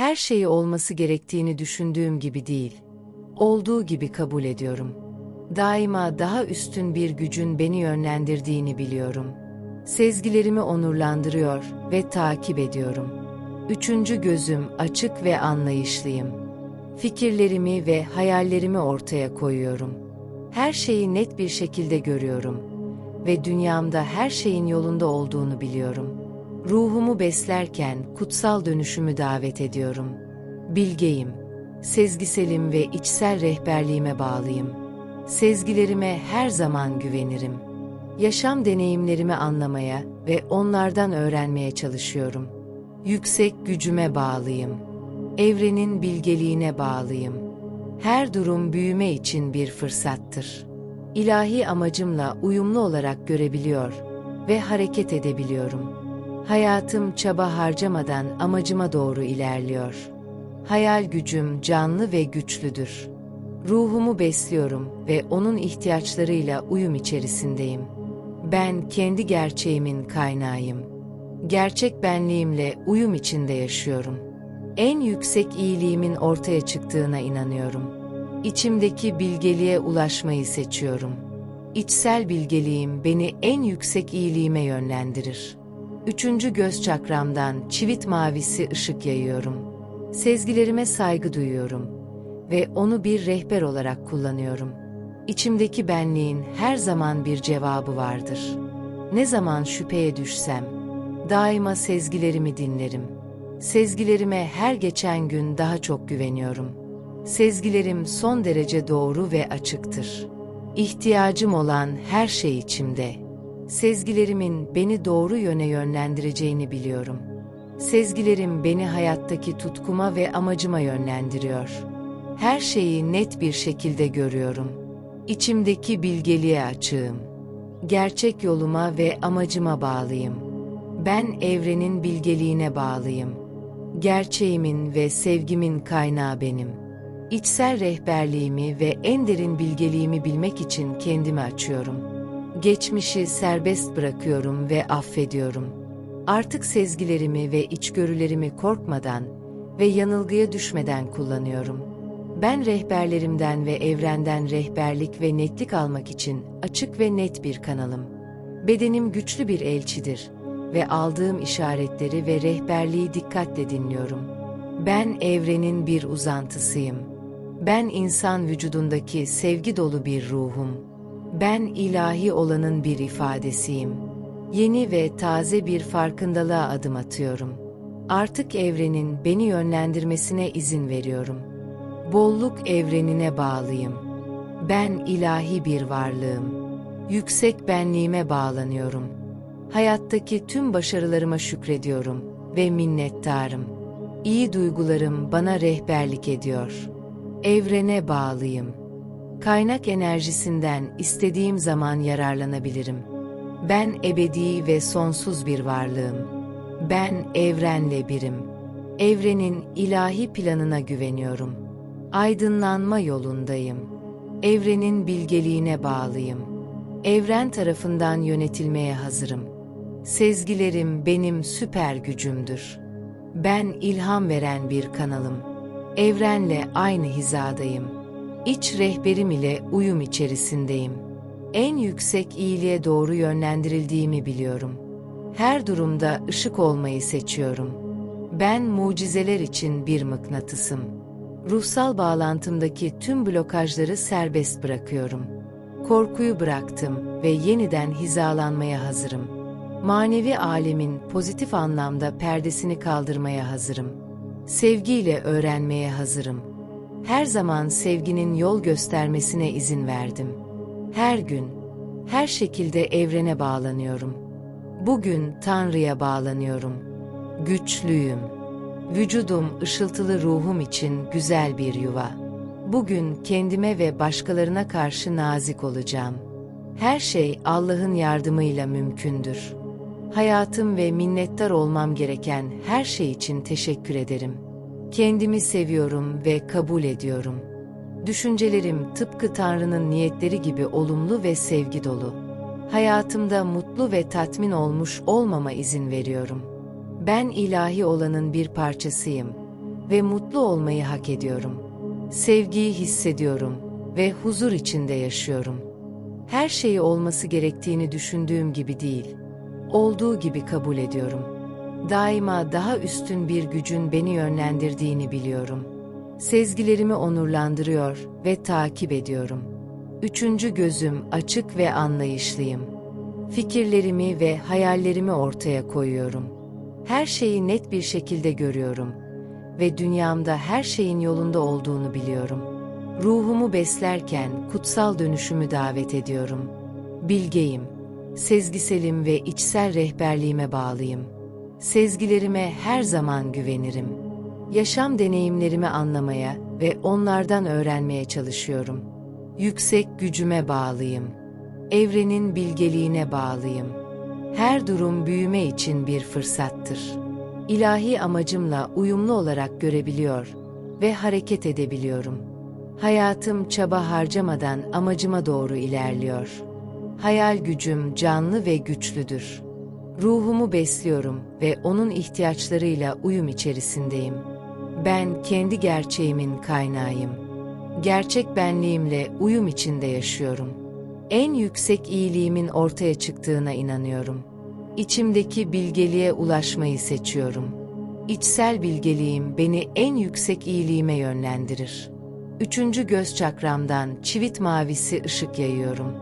Her şeyi olması gerektiğini düşündüğüm gibi değil. Olduğu gibi kabul ediyorum. Daima daha üstün bir gücün beni yönlendirdiğini biliyorum. Sezgilerimi onurlandırıyor ve takip ediyorum. Üçüncü gözüm açık ve anlayışlıyım. Fikirlerimi ve hayallerimi ortaya koyuyorum. Her şeyi net bir şekilde görüyorum ve dünyamda her şeyin yolunda olduğunu biliyorum. Ruhumu beslerken kutsal dönüşümü davet ediyorum. Bilgeyim, sezgiselim ve içsel rehberliğime bağlıyım. Sezgilerime her zaman güvenirim. Yaşam deneyimlerimi anlamaya ve onlardan öğrenmeye çalışıyorum. Yüksek gücüme bağlıyım. Evrenin bilgeliğine bağlıyım. Her durum büyüme için bir fırsattır. İlahi amacımla uyumlu olarak görebiliyor ve hareket edebiliyorum. Hayatım çaba harcamadan amacıma doğru ilerliyor. Hayal gücüm canlı ve güçlüdür. Ruhumu besliyorum ve onun ihtiyaçlarıyla uyum içerisindeyim. Ben kendi gerçeğimin kaynağıyım. Gerçek benliğimle uyum içinde yaşıyorum. En yüksek iyiliğimin ortaya çıktığına inanıyorum. İçimdeki bilgeliğe ulaşmayı seçiyorum. İçsel bilgeliğim beni en yüksek iyiliğime yönlendirir. Üçüncü göz çakramdan çivit mavisi ışık yayıyorum. Sezgilerime saygı duyuyorum ve onu bir rehber olarak kullanıyorum. İçimdeki benliğin her zaman bir cevabı vardır. Ne zaman şüpheye düşsem, daima sezgilerimi dinlerim. Sezgilerime her geçen gün daha çok güveniyorum. Sezgilerim son derece doğru ve açıktır. İhtiyacım olan her şey içimde. Sezgilerimin beni doğru yöne yönlendireceğini biliyorum. Sezgilerim beni hayattaki tutkuma ve amacıma yönlendiriyor. Her şeyi net bir şekilde görüyorum. İçimdeki bilgeliğe açığım. Gerçek yoluma ve amacıma bağlıyım. Ben evrenin bilgeliğine bağlıyım. Gerçeğimin ve sevgimin kaynağı benim. İçsel rehberliğimi ve en derin bilgeliğimi bilmek için kendimi açıyorum.'' Geçmişi serbest bırakıyorum ve affediyorum. Artık sezgilerimi ve içgörülerimi korkmadan ve yanılgıya düşmeden kullanıyorum. Ben rehberlerimden ve evrenden rehberlik ve netlik almak için açık ve net bir kanalım. Bedenim güçlü bir elçidir ve aldığım işaretleri ve rehberliği dikkatle dinliyorum. Ben evrenin bir uzantısıyım. Ben insan vücudundaki sevgi dolu bir ruhum. Ben ilahi olanın bir ifadesiyim. Yeni ve taze bir farkındalığa adım atıyorum. Artık evrenin beni yönlendirmesine izin veriyorum. Bolluk evrenine bağlıyım. Ben ilahi bir varlığım. Yüksek benliğime bağlanıyorum. Hayattaki tüm başarılarıma şükrediyorum ve minnettarım. İyi duygularım bana rehberlik ediyor. Evrene bağlıyım Kaynak enerjisinden istediğim zaman yararlanabilirim. Ben ebedi ve sonsuz bir varlığım. Ben evrenle birim. Evrenin ilahi planına güveniyorum. Aydınlanma yolundayım. Evrenin bilgeliğine bağlıyım. Evren tarafından yönetilmeye hazırım. Sezgilerim benim süper gücümdür. Ben ilham veren bir kanalım. Evrenle aynı hizadayım.'' İç rehberim ile uyum içerisindeyim. En yüksek iyiliğe doğru yönlendirildiğimi biliyorum. Her durumda ışık olmayı seçiyorum. Ben mucizeler için bir mıknatısım. Ruhsal bağlantımdaki tüm blokajları serbest bırakıyorum. Korkuyu bıraktım ve yeniden hizalanmaya hazırım. Manevi alemin pozitif anlamda perdesini kaldırmaya hazırım. Sevgiyle öğrenmeye hazırım her zaman sevginin yol göstermesine izin verdim. Her gün, her şekilde evrene bağlanıyorum. Bugün Tanrı'ya bağlanıyorum. Güçlüyüm. Vücudum ışıltılı ruhum için güzel bir yuva. Bugün kendime ve başkalarına karşı nazik olacağım. Her şey Allah'ın yardımıyla mümkündür. Hayatım ve minnettar olmam gereken her şey için teşekkür ederim.'' Kendimi seviyorum ve kabul ediyorum. Düşüncelerim tıpkı Tanrı'nın niyetleri gibi olumlu ve sevgi dolu. Hayatımda mutlu ve tatmin olmuş olmama izin veriyorum. Ben ilahi olanın bir parçasıyım ve mutlu olmayı hak ediyorum. Sevgiyi hissediyorum ve huzur içinde yaşıyorum. Her şeyi olması gerektiğini düşündüğüm gibi değil, olduğu gibi kabul ediyorum. Daima daha üstün bir gücün beni yönlendirdiğini biliyorum. Sezgilerimi onurlandırıyor ve takip ediyorum. Üçüncü gözüm açık ve anlayışlıyım. Fikirlerimi ve hayallerimi ortaya koyuyorum. Her şeyi net bir şekilde görüyorum ve dünyamda her şeyin yolunda olduğunu biliyorum. Ruhumu beslerken kutsal dönüşümü davet ediyorum. Bilgeyim, sezgiselim ve içsel rehberliğime bağlıyım. Sezgilerime her zaman güvenirim. Yaşam deneyimlerimi anlamaya ve onlardan öğrenmeye çalışıyorum. Yüksek gücüme bağlıyım. Evrenin bilgeliğine bağlıyım. Her durum büyüme için bir fırsattır. İlahi amacımla uyumlu olarak görebiliyor ve hareket edebiliyorum. Hayatım çaba harcamadan amacıma doğru ilerliyor. Hayal gücüm canlı ve güçlüdür. Ruhumu besliyorum ve onun ihtiyaçlarıyla uyum içerisindeyim. Ben kendi gerçeğimin kaynağıyım. Gerçek benliğimle uyum içinde yaşıyorum. En yüksek iyiliğimin ortaya çıktığına inanıyorum. İçimdeki bilgeliğe ulaşmayı seçiyorum. İçsel bilgeliğim beni en yüksek iyiliğime yönlendirir. Üçüncü göz çakramdan çivit mavisi ışık yayıyorum.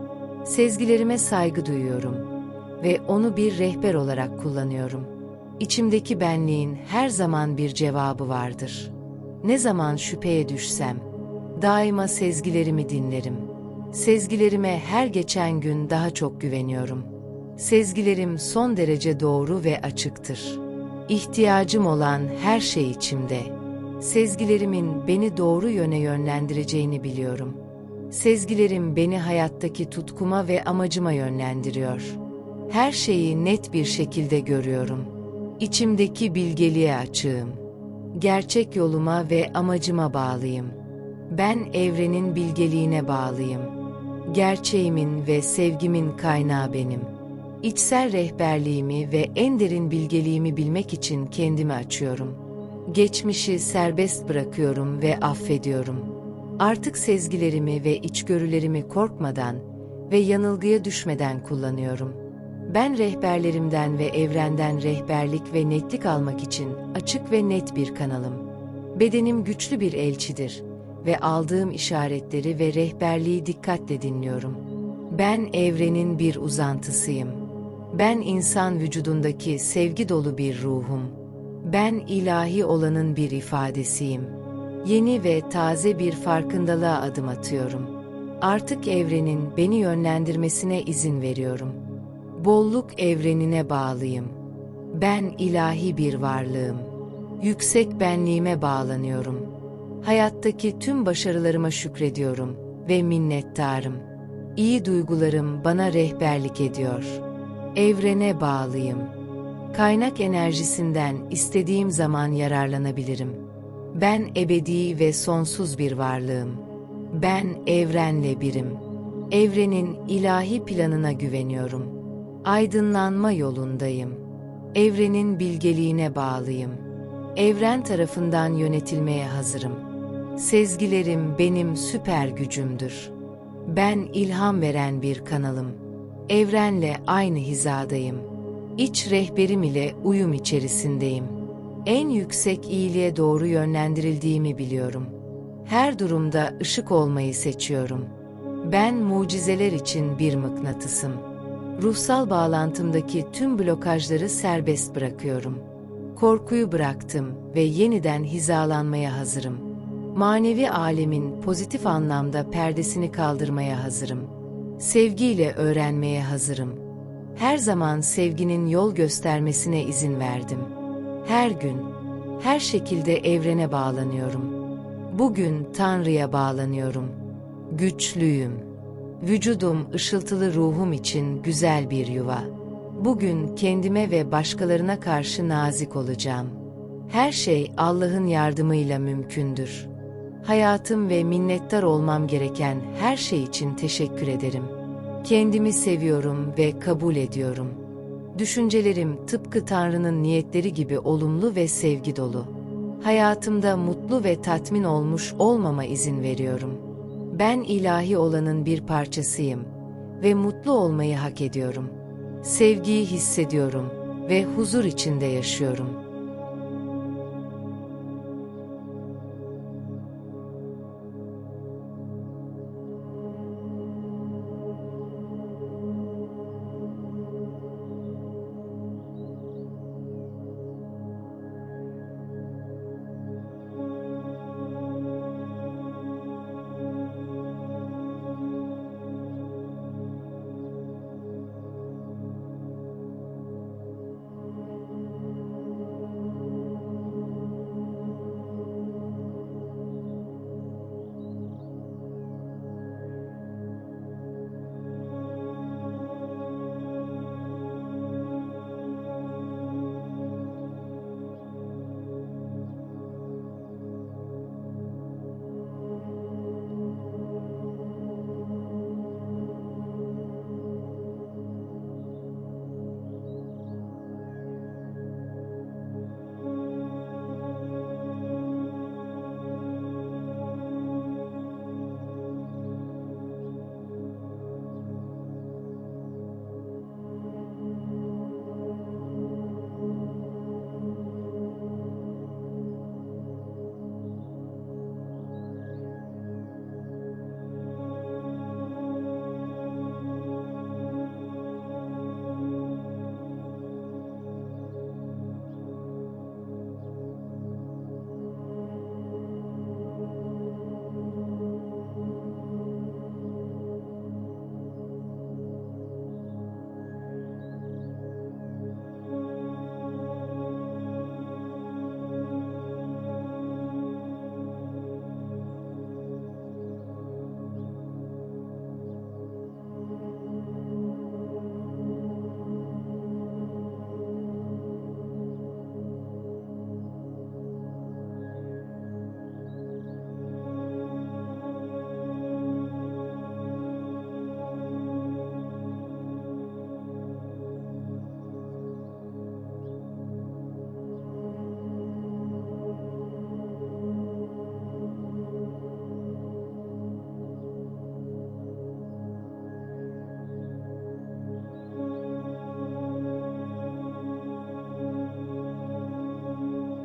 Sezgilerime saygı duyuyorum ve onu bir rehber olarak kullanıyorum. İçimdeki benliğin her zaman bir cevabı vardır. Ne zaman şüpheye düşsem, daima sezgilerimi dinlerim. Sezgilerime her geçen gün daha çok güveniyorum. Sezgilerim son derece doğru ve açıktır. İhtiyacım olan her şey içimde. Sezgilerimin beni doğru yöne yönlendireceğini biliyorum. Sezgilerim beni hayattaki tutkuma ve amacıma yönlendiriyor. Her şeyi net bir şekilde görüyorum. İçimdeki bilgeliğe açığım. Gerçek yoluma ve amacıma bağlıyım. Ben evrenin bilgeliğine bağlıyım. Gerçeğimin ve sevgimin kaynağı benim. İçsel rehberliğimi ve en derin bilgeliğimi bilmek için kendimi açıyorum. Geçmişi serbest bırakıyorum ve affediyorum. Artık sezgilerimi ve içgörülerimi korkmadan ve yanılgıya düşmeden kullanıyorum. Ben rehberlerimden ve evrenden rehberlik ve netlik almak için açık ve net bir kanalım. Bedenim güçlü bir elçidir ve aldığım işaretleri ve rehberliği dikkatle dinliyorum. Ben evrenin bir uzantısıyım. Ben insan vücudundaki sevgi dolu bir ruhum. Ben ilahi olanın bir ifadesiyim. Yeni ve taze bir farkındalığa adım atıyorum. Artık evrenin beni yönlendirmesine izin veriyorum. Bolluk evrenine bağlıyım. Ben ilahi bir varlığım. Yüksek benliğime bağlanıyorum. Hayattaki tüm başarılarıma şükrediyorum ve minnettarım. İyi duygularım bana rehberlik ediyor. Evrene bağlıyım. Kaynak enerjisinden istediğim zaman yararlanabilirim. Ben ebedi ve sonsuz bir varlığım. Ben evrenle birim. Evrenin ilahi planına güveniyorum. Aydınlanma yolundayım. Evrenin bilgeliğine bağlıyım. Evren tarafından yönetilmeye hazırım. Sezgilerim benim süper gücümdür. Ben ilham veren bir kanalım. Evrenle aynı hizadayım. İç rehberim ile uyum içerisindeyim. En yüksek iyiliğe doğru yönlendirildiğimi biliyorum. Her durumda ışık olmayı seçiyorum. Ben mucizeler için bir mıknatısım. Ruhsal bağlantımdaki tüm blokajları serbest bırakıyorum. Korkuyu bıraktım ve yeniden hizalanmaya hazırım. Manevi alemin pozitif anlamda perdesini kaldırmaya hazırım. Sevgiyle öğrenmeye hazırım. Her zaman sevginin yol göstermesine izin verdim. Her gün, her şekilde evrene bağlanıyorum. Bugün Tanrı'ya bağlanıyorum. Güçlüyüm. Vücudum ışıltılı ruhum için güzel bir yuva. Bugün kendime ve başkalarına karşı nazik olacağım. Her şey Allah'ın yardımıyla mümkündür. Hayatım ve minnettar olmam gereken her şey için teşekkür ederim. Kendimi seviyorum ve kabul ediyorum. Düşüncelerim tıpkı Tanrı'nın niyetleri gibi olumlu ve sevgi dolu. Hayatımda mutlu ve tatmin olmuş olmama izin veriyorum. Ben ilahi olanın bir parçasıyım ve mutlu olmayı hak ediyorum. Sevgiyi hissediyorum ve huzur içinde yaşıyorum.